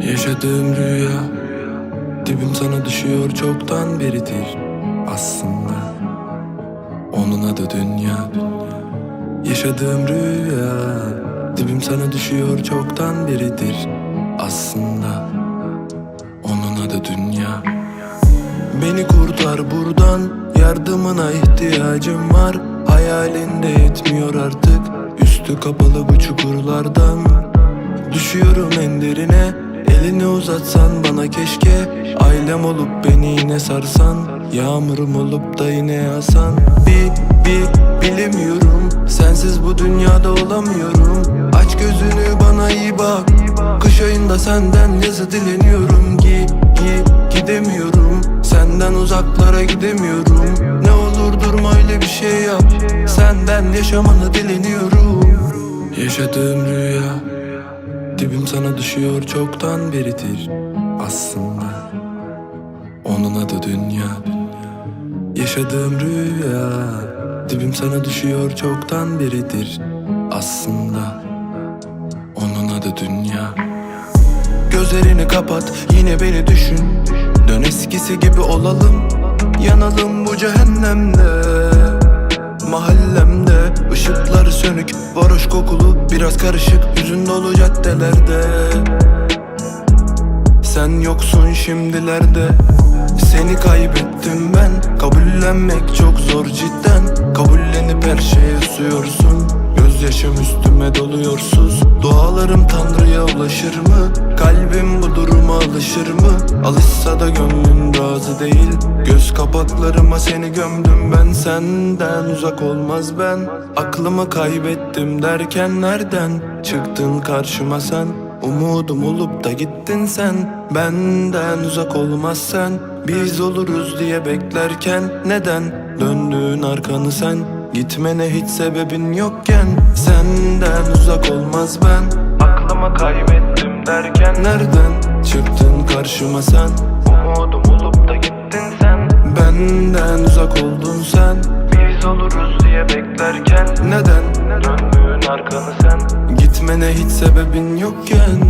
Yaşadığım rüya Dibim sana düşüyor çoktan beridir Aslında. Onun adı dünya. Yaşadığım rüya Dibim sana düşüyor çoktan beridir Aslında. Onun adı dünya. Beni kurtar buradan Yardımına ihtiyacım var. Hayalinde yetmiyor artık Üstü kapalı bu çukurlardan. Düşüyorum en derine Elini uzatsan bana keşke. Ailem olup beni yine sarsan. Yağmurum olup da yine yağsan. Bir, bir, bilemiyorum. Sensiz bu dünyada olamıyorum. Aç gözünü bana iyi bak. Kış ayında senden yazı dileniyorum. Gi, gi, gidemiyorum. Senden uzaklara gidemiyorum. Ne olur durma öyle bir şey yap. Senden yaşamanı dileniyorum. Yaşadığım rüya Dibim sana düşüyor çoktan beridir Aslında. Onun adı dünya. Yaşadığım rüya Dibim sana düşüyor çoktan beridir Aslında. Onun adı dünya. Gözlerini kapat yine beni düşün. Dön eskisi gibi olalım Yanalım bu cehennemde sönük Varoş kokulu biraz karışık. Hüzün dolu caddelerde. Sen yoksun şimdilerde. Seni kaybettim ben. Kabullenmek çok zor cidden. Kabullenip her şeye suyorsun Gözyaşım üstüme doluyorsuz Dualarım Tanrı'ya ulaşır mı? Kalbim bu duruma alışır mı? Alışsa da gönlüm razı değil. Göz kapaklarıma seni gömdüm ben Senden uzak olmaz ben. Aklımı kaybettim derken nereden Çıktın karşıma sen? Umudum olup da gittin sen Benden uzak olmaz sen. Biz oluruz diye beklerken Neden döndün arkanı sen? Gitmene hiç sebebin yokken Senden uzak olmaz ben. Aklımı kaybettim derken Nereden çıktın karşıma sen? Umudum olup da gittin sen. Benden uzak oldun sen. Biz oluruz diye beklerken. Neden? Döndün arkanı sen. Gitmene hiç sebebin yokken